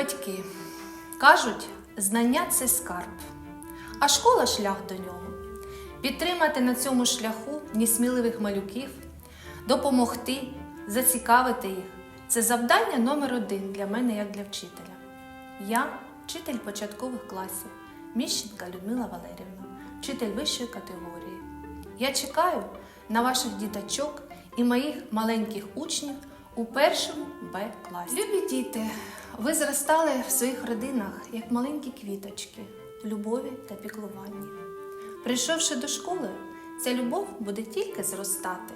Батьки, кажуть, знання це скарб, а школа шлях до нього. Підтримати на цьому шляху несміливих малюків, допомогти, зацікавити їх це завдання номер один для мене як для вчителя. Я вчитель початкових класів, Міщенка Людмила Валерівна, вчитель вищої категорії. Я чекаю на ваших діточок і моїх маленьких учнів у першому Б класі. Любі діти, ви зростали в своїх родинах як маленькі квіточки в любові та піклуванні. Прийшовши до школи, ця любов буде тільки зростати,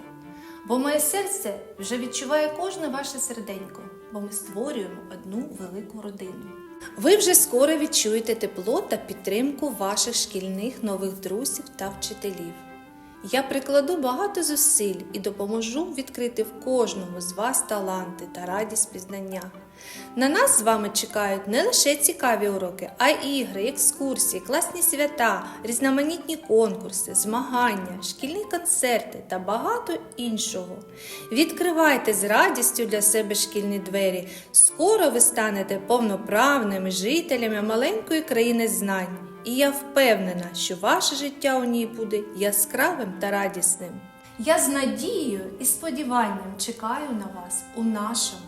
бо моє серце вже відчуває кожне ваше серденько, бо ми створюємо одну велику родину. Ви вже скоро відчуєте тепло та підтримку ваших шкільних нових друзів та вчителів. Я прикладу багато зусиль і допоможу відкрити в кожному з вас таланти та радість пізнання. На нас з вами чекають не лише цікаві уроки, а й ігри, екскурсії, класні свята, різноманітні конкурси, змагання, шкільні концерти та багато іншого. Відкривайте з радістю для себе шкільні двері. Скоро ви станете повноправними жителями маленької країни знань. І я впевнена, що ваше життя у ній буде яскравим та радісним. Я з надією і сподіванням чекаю на вас у нашому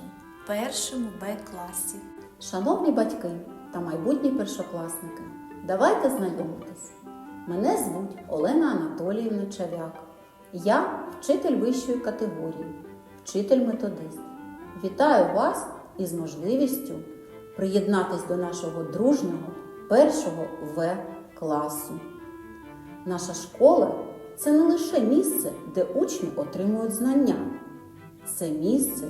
першому Б-класі. Шановні батьки та майбутні першокласники, давайте знайомитись. Мене звуть Олена Анатоліївна Чавяк. Я вчитель вищої категорії, вчитель-методист. Вітаю вас із можливістю приєднатись до нашого дружнього першого В класу. Наша школа це не лише місце, де учні отримують знання. Це місце,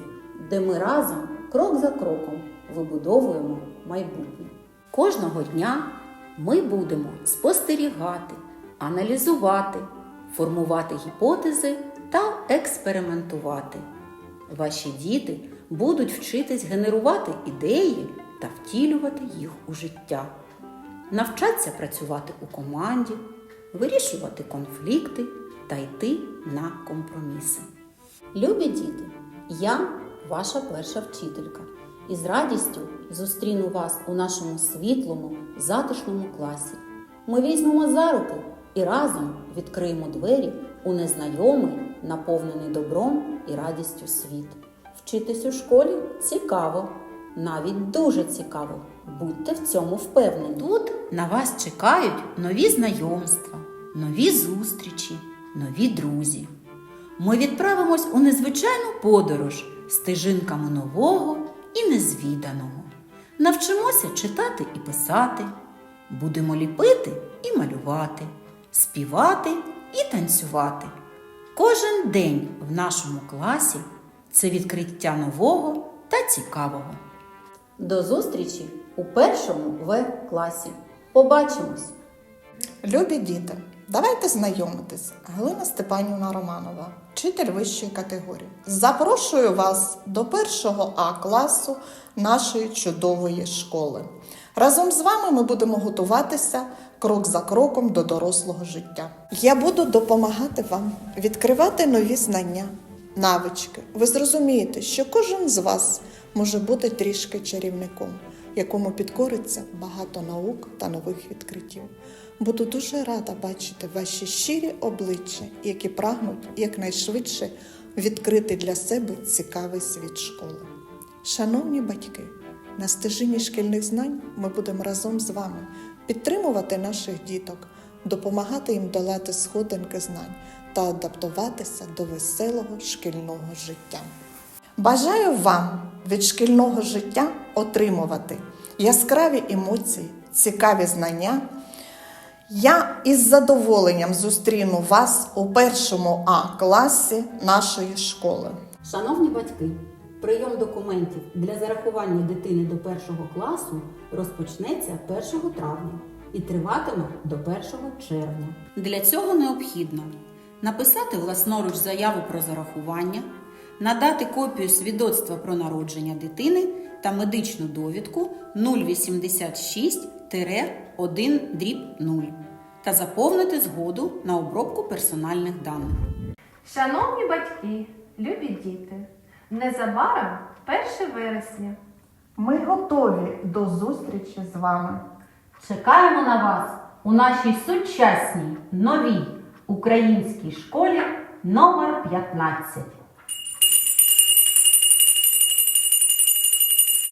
де ми разом, крок за кроком, вибудовуємо майбутнє. Кожного дня ми будемо спостерігати, аналізувати, формувати гіпотези та експериментувати. Ваші діти будуть вчитись генерувати ідеї та втілювати їх у життя, навчаться працювати у команді, вирішувати конфлікти та йти на компроміси. Любі діти, я ваша перша вчителька і з радістю зустріну вас у нашому світлому, затишному класі. Ми візьмемо за руки і разом відкриємо двері у незнайомий, наповнений добром і радістю світ. Вчитись у школі цікаво, навіть дуже цікаво. Будьте в цьому впевнені. Тут на вас чекають нові знайомства, нові зустрічі, нові друзі. Ми відправимось у незвичайну подорож стежинками нового і незвіданого. Навчимося читати і писати, будемо ліпити і малювати, співати і танцювати. Кожен день в нашому класі це відкриття нового та цікавого. До зустрічі у першому В класі. Побачимось! Любі діти, давайте знайомитись. Галина Степанівна Романова, вчитель вищої категорії. Запрошую вас до першого А класу нашої чудової школи. Разом з вами ми будемо готуватися крок за кроком до дорослого життя. Я буду допомагати вам відкривати нові знання, навички. Ви зрозумієте, що кожен з вас може бути трішки чарівником, якому підкориться багато наук та нових відкриттів. Буду дуже рада бачити ваші щирі обличчя, які прагнуть якнайшвидше відкрити для себе цікавий світ школи. Шановні батьки, на стежині шкільних знань ми будемо разом з вами підтримувати наших діток, допомагати їм долати сходинки знань та адаптуватися до веселого шкільного життя. Бажаю вам від шкільного життя отримувати яскраві емоції, цікаві знання. Я із задоволенням зустріну вас у першому А класі нашої школи. Шановні батьки, прийом документів для зарахування дитини до першого класу розпочнеться 1 травня і триватиме до 1 червня. Для цього необхідно написати власноруч заяву про зарахування, надати копію свідоцтва про народження дитини та медичну довідку 086-1 дріб 0 та заповнити згоду на обробку персональних даних. Шановні батьки, любі діти, незабаром 1 вересня. Ми готові до зустрічі з вами. Чекаємо на вас у нашій сучасній новій українській школі номер 15.